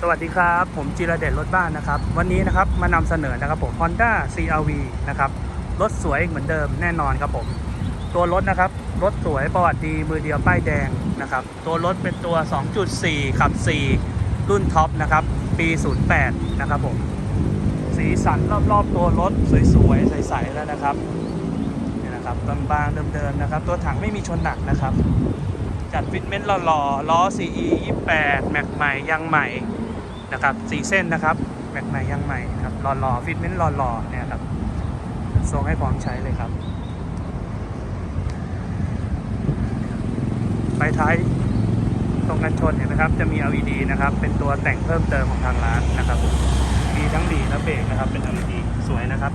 สวัสดีครับ ผมจิรเดชรถบ้านนะครับ วันนี้นะครับมานำเสนอนะครับผม Honda CRV นะครับรถสวยเหมือนเดิมแน่นอนครับผม ตัวรถนะครับรถสวยประวัติดีมือเดียวป้ายแดงนะครับ ตัวรถเป็นตัว 2.4 ขับ 4 รุ่นท็อปนะครับ ปี 08 นะครับผม สีสันรอบๆ ตัวรถสวยๆ ใสๆ แล้วนะครับนี่นะครับบางๆเดิมๆนะครับ ตัวถังไม่มีชนหนักนะครับ จัดฟิตเมนต์หล่อๆล้อ CE 28 แม็กใหม่ยางใหม่ นะครับสีเส้นนะครับแม็กใหม่ยางใหม่ครับหล่อๆฟิตเมนต์หล่อๆเนี่ยครับทรงให้พร้อมใช้เลยครับไฟท้ายตรงกันชนเห็นไหมครับ จะมี LED นะครับ เป็นตัวแต่งเพิ่มเติมของทางร้านนะครับ มีทั้งดีและเบรกนะครับ เป็น LED สวยนะครับ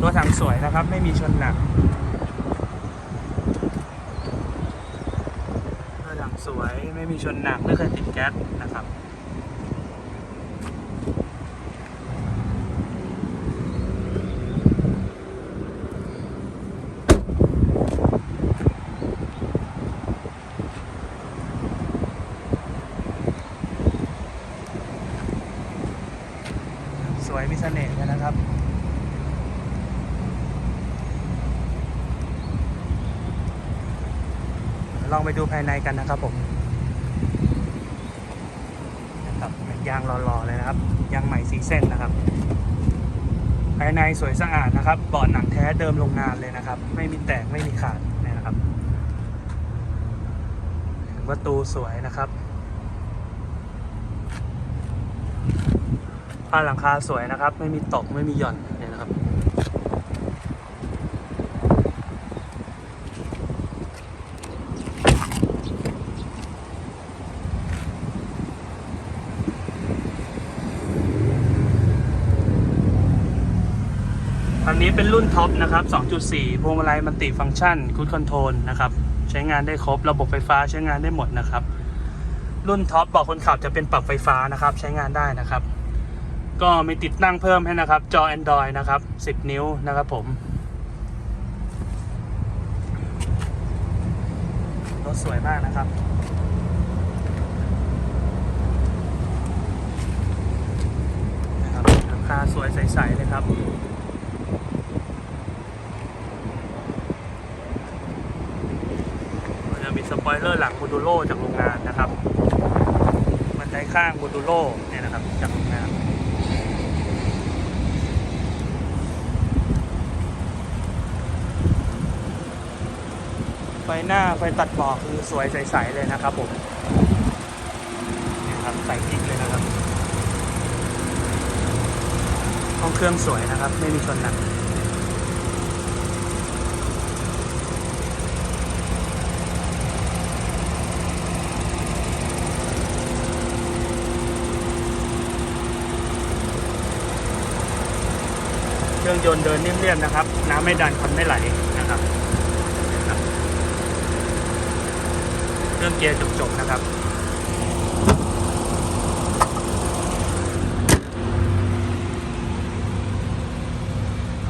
ตัวถังสวยนะครับ ไม่มีชนหนัก ตัวถังสวยไม่มีชนหนัก ไม่เคยติดแก๊สนะครับ สวยมีเสน่ห์นะครับลองไปดูภายในกันนะครับผมนะครับยางหล่อๆเลยนะครับยางใหม่สีเส้นนะครับ ภายในสวยสะอาดนะครับเบาะหนังแท้เดิมโรงงานเลยนะครับ ไม่มีแตกไม่มีขาดนะครับ ประตูสวยนะครับ ผ้าหลังคาสวยนะครับ ไม่มีตกไม่มีหย่อนเนี่ยนะครับ อันนี้เป็นรุ่นท็อปนะครับ 2.4 พวงมาลัยมันติฟังก์ชันคูดคอนโทรลนะครับ ใช้งานได้ครบ ระบบไฟฟ้าใช้งานได้หมดนะครับ รุ่นท็อปบอกคนขับจะเป็นปรับไฟฟ้านะครับ ใช้งานได้นะครับ ก็มีติดตั้งเพิ่มให้นะครับ จอ Android นะครับ 10 นิ้วนะครับผม รถสวยมากนะครับ นะครับหลังคาสวยใสๆเลยครับมันจะมีสปอยเลอร์หลังโมดูโลจากโรงงานนะครับบันไดข้างโมดูโลเนี่ยนะครับจากโรงงาน ไฟหน้าไฟตัดหมอกคือสวยใสๆเลยนะครับผมนี่ครับใส่กิ๊กเลยนะครับห้องเครื่องสวยนะครับ ไม่มีชนหนักเครื่องยนต์เดินเรียบๆนะครับ น้ำไม่ดันคันไม่ไหลนะครับ เค รื่องเกียร์จบๆนะครับ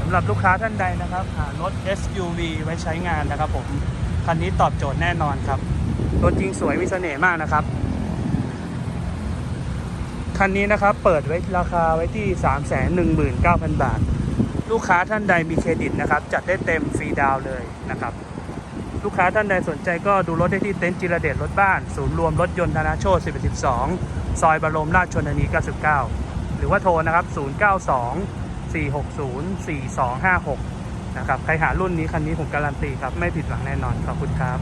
สำหรับลูกค้าท่านใดนะครับหารถ SUV ไว้ใช้งานนะครับผมคันนี้ตอบโจทย์แน่นอนครับรถจริงสวยมีเสน่ห์มากนะครับคันนี้นะครับเปิดไว้ราคาไว้ที่ 319,000 บาท ลูกค้าท่านใดมีเครดิตนะครับ จัดได้เต็มฟรีดาวเลยนะครับ ลูกค้าท่านใดสนใจก็ดูรถได้ที่เต็นท์จิรเดชรถบ้าน ศูนย์รวมรถยนต์ธนาโชต1112 ซอยบรมราชชนนี 99 หรือว่าโทรนะครับ 092 460 4256 นะครับ ใครหารุ่นนี้คันนี้ผมการันตีครับ ไม่ผิดหวังแน่นอน ขอบคุณครับ